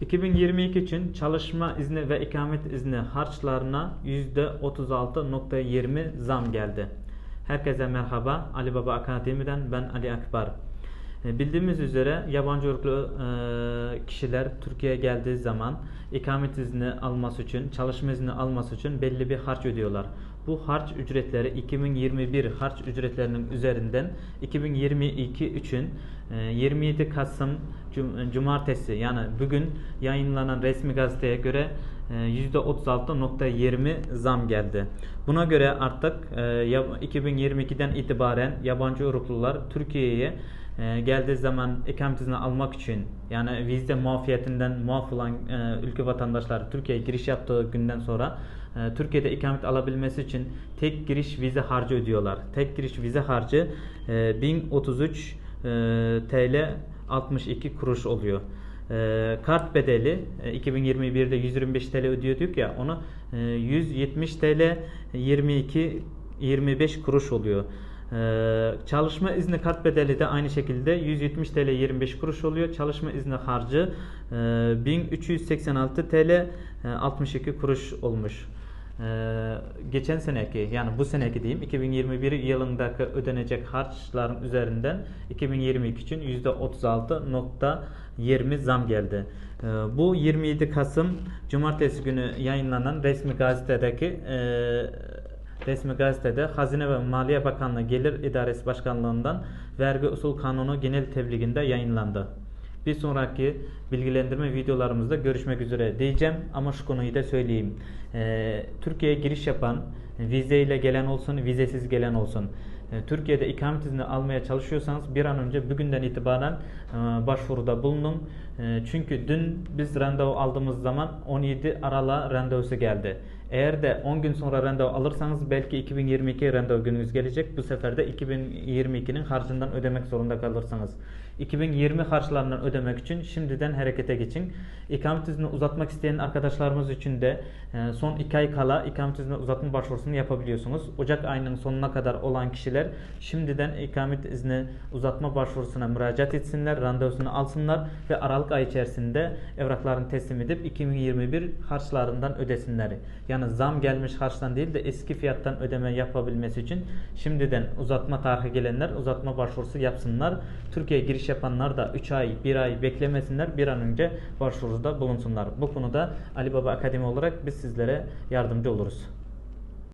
2022 için çalışma izni ve ikamet izni harçlarına %36.20 zam geldi. Herkese merhaba. Ali Baba Akademi'den ben Ali Akbar. E, Bildiğimiz üzere yabancı uyruklu e, kişiler Türkiye'ye geldiği zaman ikamet izni alması için, çalışma izni alması için belli bir harç ödüyorlar. Bu harç ücretleri 2021 harç ücretlerinin üzerinden 2022 için e, 27 Kasım Cum- Cumartesi yani bugün yayınlanan resmi gazeteye göre e, %36.20 zam geldi. Buna göre artık e, ya- 2022'den itibaren yabancı uyruklular Türkiye'ye e, geldiği zaman ikamet izni almak için yani vize muafiyetinden muaf olan e, ülke vatandaşları Türkiye'ye giriş yaptığı günden sonra e, Türkiye'de ikamet alabilmesi için tek giriş vize harcı ödüyorlar. Tek giriş vize harcı e, 1033 e, TL 62 kuruş oluyor. E, kart bedeli e, 2021'de 125 TL ödüyorduk ya onu e, 170 TL 22 25 kuruş oluyor. Ee, çalışma izni kart bedeli de aynı şekilde 170 TL 25 kuruş oluyor. Çalışma izni harcı e, 1386 TL e, 62 kuruş olmuş. Ee, geçen seneki yani bu seneki diyeyim 2021 yılındaki ödenecek harçların üzerinden 2022 için %36.20 zam geldi. Ee, bu 27 Kasım Cumartesi günü yayınlanan resmi gazetedeki e, resmi gazetede Hazine ve Maliye Bakanlığı Gelir İdaresi Başkanlığından Vergi Usul Kanunu genel tebliğinde yayınlandı. Bir sonraki bilgilendirme videolarımızda görüşmek üzere diyeceğim ama şu konuyu da söyleyeyim. Ee, Türkiye'ye giriş yapan vize ile gelen olsun, vizesiz gelen olsun. Ee, Türkiye'de ikamet izni almaya çalışıyorsanız bir an önce bugünden itibaren e, başvuruda bulunun. E, Çünkü dün biz randevu aldığımız zaman 17 Aralık'a randevusu geldi. Eğer de 10 gün sonra randevu alırsanız belki 2022 randevu gününüz gelecek. Bu sefer de 2022'nin harcından ödemek zorunda kalırsınız. 2020 harçlarından ödemek için şimdiden harekete geçin. İkamet izni uzatmak isteyen arkadaşlarımız için de e, son 2 ay kala ikamet izni uzatma başvurusunu yapabiliyorsunuz. Ocak ayının sonuna kadar olan kişiler şimdiden ikamet izni uzatma başvurusuna müracaat etsinler, randevusunu alsınlar ve Aralık ayı içerisinde evraklarını teslim edip 2021 harçlarından ödesinler. Yani zam gelmiş harçtan değil de eski fiyattan ödeme yapabilmesi için şimdiden uzatma tarihi gelenler uzatma başvurusu yapsınlar. Türkiye'ye giriş yapanlar da 3 ay, 1 ay beklemesinler. Bir an önce başvuruda bulunsunlar. Bu konuda Ali Baba Akademi olarak biz sizlere yardımcı oluruz.